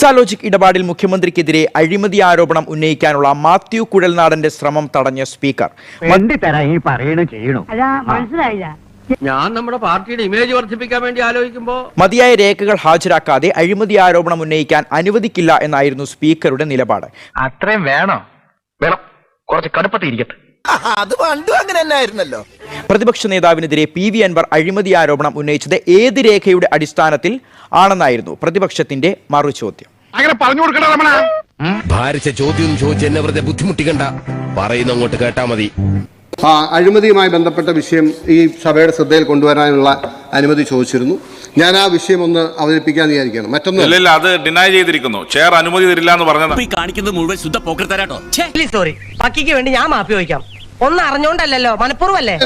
എക്സാലോജിക് ഇടപാടിൽ മുഖ്യമന്ത്രിക്കെതിരെ അഴിമതി ആരോപണം ഉന്നയിക്കാനുള്ള മാത്യു കുഴൽനാടന്റെ ശ്രമം തടഞ്ഞ സ്പീക്കർ. ഞാൻ നമ്മുടെ പാർട്ടിയുടെ ഇമേജ് വർദ്ധിപ്പിക്കാൻ വേണ്ടി ആലോചിക്കുമ്പോൾ മതിയായ രേഖകൾ ഹാജരാക്കാതെ അഴിമതി ആരോപണം ഉന്നയിക്കാൻ അനുവദിക്കില്ല എന്നായിരുന്നു സ്പീക്കറുടെ നിലപാട്. അത്രയും വേണം. വേണം. കുറച്ച് കടുപ്പത്തിരിക്കട്ടെ. അത് പണ്ടും അങ്ങനെ തന്നെ ആയിരുന്നല്ലോ പ്രതിപക്ഷ നേതാവിനെതിരെ പി വി അൻവർ അഴിമതി ആരോപണം ഉന്നയിച്ചത് ഏത് രേഖയുടെ അടിസ്ഥാനത്തിൽ ആണെന്നായിരുന്നു പ്രതിപക്ഷത്തിന്റെ മറുചോദ്യം. അങ്ങനെ പറഞ്ഞു കൊടുക്കണ ഭാരിച്ച ചോദ്യം ചോദിച്ച് എന്നെ വെറുതെ ബുദ്ധിമുട്ടിക്കണ്ട. പറയുന്ന അങ്ങോട്ട് കേട്ടാ മതി. ആ അഴിമതിയുമായി ബന്ധപ്പെട്ട വിഷയം ഈ സഭയുടെ ശ്രദ്ധയിൽ കൊണ്ടുവരാനുള്ള അനുമതി ചോദിച്ചിരുന്നു. ഞാൻ ആ വിഷയം ഒന്ന് അവതരിപ്പിക്കാൻ വിചാരിക്കുകയാണ്. മറ്റൊന്നും അത് ഡിനൈ ചെയ്തിരിക്കുന്നു. ചെയർ അനുമതി തരില്ല എന്ന് പറഞ്ഞത് കാണിക്കുന്നത് മുഴുവൻ ശുദ്ധ പോക്കർത്തരാട്ടോ സോറി പക്കിക്ക് വേണ്ടി ഞാൻ മാപ്പി വയ്ക്കാം ഒന്ന് അറിഞ്ഞോണ്ടല്ലോ മനഃപൂർവല്ലേ?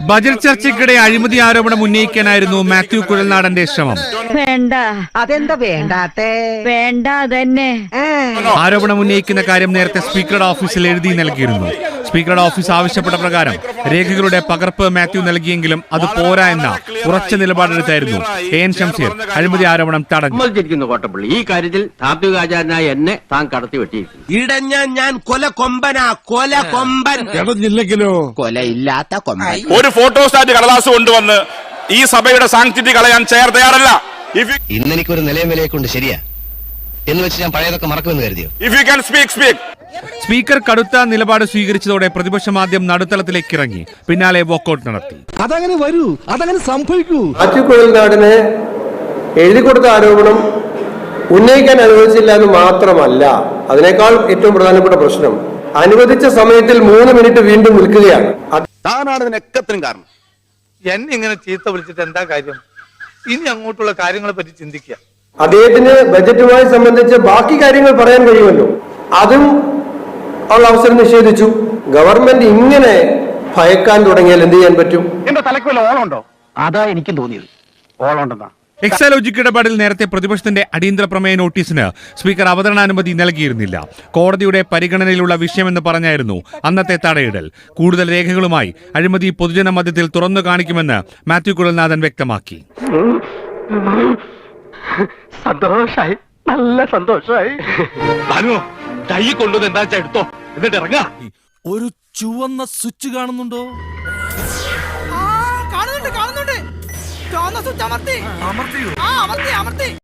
ബജറ്റ് ചർച്ചയ്ക്കിടെ അഴിമതി ആരോപണം ഉന്നയിക്കാനായിരുന്നു മാത്യു കുഴൽനാടന്റെ ശ്രമം. വേണ്ട. അതെന്താ വേണ്ടാത്തേ? വേണ്ട തന്നെ ആരോപണം ഉന്നയിക്കുന്ന കാര്യം നേരത്തെ സ്പീക്കറുടെ ഓഫീസിൽ എഴുതി നൽകിയിരുന്നു. സ്പീക്കറുടെ ഓഫീസ് ആവശ്യപ്പെട്ട പ്രകാരം രേഖകളുടെ പകർപ്പ് മാത്യു നൽകിയെങ്കിലും അത് പോരാ എന്ന ഉറച്ച നിലപാടെടുത്തായിരുന്നു എ എൻ ഷംസീർ അഴിമതി ആരോപണം തടഞ്ഞു. കോട്ടപ്പള്ളി. ഈ കാര്യത്തിൽ താത്വികാചാരനായ എന്നെ താൻ കടത്തി വെട്ടിയിരിക്കുന്നു ഇടഞ്ഞ ഞാൻ കൊല കൊമ്പനാ കൊല കൊമ്പൻ. കൊലയില്ലാത്ത കൊമ്പൻ. ഒരു ഫോട്ടോസ്റ്റാറ്റ് കടലാസ് കൊണ്ടുവന്ന് ഈ സഭയുടെ സാങ്ക്ടിറ്റി കളയാൻ ചെയർ തയ്യാറല്ല. ഇന്നെനിക്കൊരു നിലയം വിലയെ കൊണ്ട് ശരിയാ. എന്ന് വെച്ച് ഞാൻ പഴയതൊക്കെ മറക്കുമെന്ന് കരുതിയോ? If you can speak speak speaker കടുത്ത നിലപാട് സ്വീകരിച്ചതോടെ പ്രതിപക്ഷം ആദ്യം നടുത്തളത്തിലേക്ക് ഇറങ്ങി. പിന്നാലെ വോക്കൗട്ട് നടത്തി. അതങ്ങനെ വരൂ അതങ്ങനെ സംഭവിക്കൂ. മാത്യു കുഴൽനാടിന് എഴുതി കൊടുത്ത ആരോപണം ഉന്നയിക്കാൻ അനുവദിച്ചില്ല എന്ന് മാത്രമല്ല അതിനേക്കാൾ ഏറ്റവും പ്രധാനപ്പെട്ട പ്രശ്നം അനുവദിച്ച സമയത്തിൽ മൂന്ന് മിനിറ്റ് വീണ്ടും നിൽക്കുകയാണ്. താനാണ് ഇതിനൊക്കത്തിനും കാരണം. എന്നെ ഇങ്ങനെ ചീത്ത വിളിച്ചിട്ട് എന്താ കാര്യം? ഇനി അങ്ങോട്ടുള്ള കാര്യങ്ങളെ പറ്റി ചിന്തിക്കുക. അദ്ദേഹത്തിന് ബജറ്റുമായി സംബന്ധിച്ച് ബാക്കി കാര്യങ്ങൾ പറയാൻ കഴിയുമല്ലോ. അതും ഉള്ള അവസരം നിഷേധിച്ചു. ഗവൺമെന്റ് ഇങ്ങനെ ഭയക്കാൻ തുടങ്ങിയാൽ എന്ത് ചെയ്യാൻ പറ്റും? എന്റെ തലക്ക് വല്ല ഓളുണ്ടോ അതാ എനിക്കും തോന്നിയത്. ഓളുണ്ടെന്നാ എക്സാലോജിക് ഇടപാടിൽ നേരത്തെ പ്രതിപക്ഷത്തിന്റെ അടിയന്തര പ്രമേയ നോട്ടീസിന് സ്പീക്കർ അവതരണാനുമതി നൽകിയിരുന്നില്ല. കോടതിയുടെ പരിഗണനയിലുള്ള വിഷയമെന്ന് പറഞ്ഞായിരുന്നു അന്നത്തെ തടയിടൽ. കൂടുതൽ രേഖകളുമായി അഴിമതി പൊതുജന മധ്യത്തിൽ തുറന്നു കാണിക്കുമെന്ന് മാത്യു കുഴൽനാഥൻ വ്യക്തമാക്കി. സന്തോഷായി. നല്ല സന്തോഷായി. ഭാനു കൈ കൊണ്ടുവന്ന് എന്താ വെച്ചാ എടുത്തോ. എന്നിട്ട് ഇറങ്ങാ. ഒരു ചുവന്ന സ്വിച്ച് കാണുന്നുണ്ടോ? കാണുന്നുണ്ട് കാണുന്നുണ്ട്. ചുവന്ന സ്വിച്ച് അമർത്തി. ആ അമർത്തി അമർത്തി.